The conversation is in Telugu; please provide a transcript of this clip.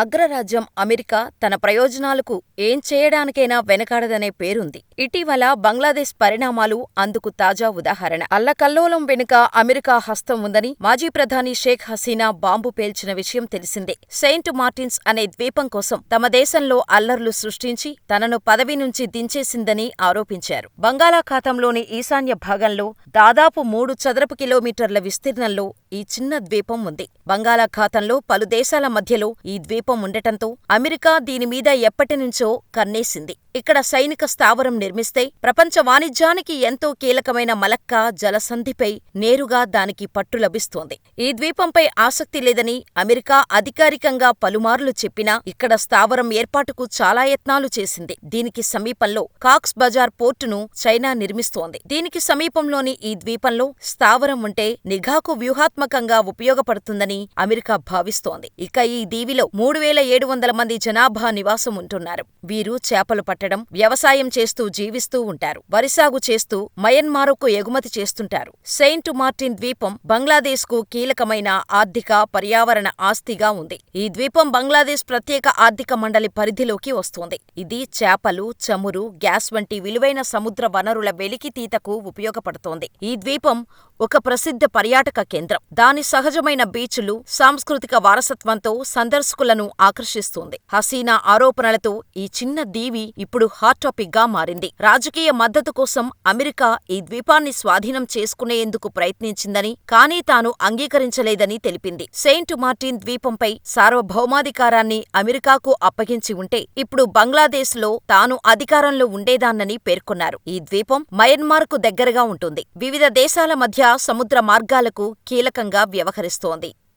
అగ్రరాజ్యం అమెరికా తన ప్రయోజనాలకు ఏం చేయడానికైనా వెనకాడదనే పేరుంది. ఇటీవల బంగ్లాదేశ్ పరిణామాలు అందుకు తాజా ఉదాహరణ. అల్లకల్లోలం వెనుక అమెరికా హస్తం ఉందని మాజీ ప్రధాని షేక్ హసీనా బాంబు పేల్చిన విషయం తెలిసిందే. సెయింట్ మార్టిన్స్ అనే ద్వీపం కోసం తమ దేశంలో అల్లర్లు సృష్టించి తనను పదవి నుంచి దించేసిందని ఆరోపించారు. బంగాళాఖాతంలోని ఈశాన్య భాగంలో దాదాపు మూడు చదరపు కిలోమీటర్ల విస్తీర్ణంలో ఈ చిన్న ద్వీపం ఉంది. బంగాళాఖాతంలో పలు దేశాల మధ్యలో ఈ ద్వీపం ఉండటంతో అమెరికా దీనిమీద ఎప్పటినుంచో కన్నేసింది. ఇక్కడ సైనిక స్థావరం నిర్మిస్తే ప్రపంచ వాణిజ్యానికి ఎంతో కీలకమైన మలక్కా జలసంధిపై నేరుగా దానికి పట్టు లభిస్తోంది. ఈ ద్వీపంపై ఆసక్తి లేదని అమెరికా అధికారికంగా పలుమార్లు చెప్పినా ఇక్కడ స్థావరం ఏర్పాటుకు చాలా యత్నాలు చేసింది. దీనికి సమీపంలో కాక్స్ బజార్ పోర్టును చైనా నిర్మిస్తోంది. దీనికి సమీపంలోని ఈ ద్వీపంలో స్థావరం ఉంటే నిఘాకు వ్యూహాత్మకంగా ఉపయోగపడుతుందని అమెరికా భావిస్తోంది. ఇక ఈ దీవిలో మూడు వేల ఏడు వందల మంది జనాభా నివాసం ఉంటున్నారు. వీరు చేపలు పట్టడం, వ్యవసాయం చేస్తూ జీవిస్తూ ఉంటారు. వరి సాగు చేస్తూ మయన్మారుకు ఎగుమతి చేస్తుంటారు. సెయింట్ మార్టిన్ ద్వీపం బంగ్లాదేశ్కు కీలకమైన ఆర్థిక, పర్యావరణ ఆస్తిగా ఉంది. ఈ ద్వీపం బంగ్లాదేశ్ ప్రత్యేక ఆర్థిక మండలి పరిధిలోకి వస్తోంది. ఇది చేపలు, చమురు, గ్యాస్ వంటి విలువైన సముద్ర వనరుల వెలికితీతకు ఉపయోగపడుతోంది. ఈ ద్వీపం ఒక ప్రసిద్ధ పర్యాటక కేంద్రం. దాని సహజమైన బీచ్లు, సాంస్కృతిక వారసత్వంతో సందర్శకులను ఆకర్షిస్తుంది. హసీనా ఆరోపణలతో ఈ చిన్న దీవి ఇప్పుడు హాట్ టాపిక్గా మారింది. రాజకీయ మద్దతు కోసం అమెరికా ఈ ద్వీపాన్ని స్వాధీనం చేసుకునేందుకు ప్రయత్నించిందని, కానీ తాను అంగీకరించలేదని తెలిపింది. సెయింట్ మార్టిన్ ద్వీపంపై సార్వభౌమాధికారాన్ని అమెరికాకు అప్పగించి ఉంటే ఇప్పుడు బంగ్లాదేశ్లో తాను అధికారంలో ఉండేదాన్నని పేర్కొన్నారు. ఈ ద్వీపం మయన్మార్కు దగ్గరగా ఉంటుంది. వివిధ దేశాల మధ్య సముద్ర మార్గాలకు కీలక కీలకంగా వ్యవహరిస్తోంది.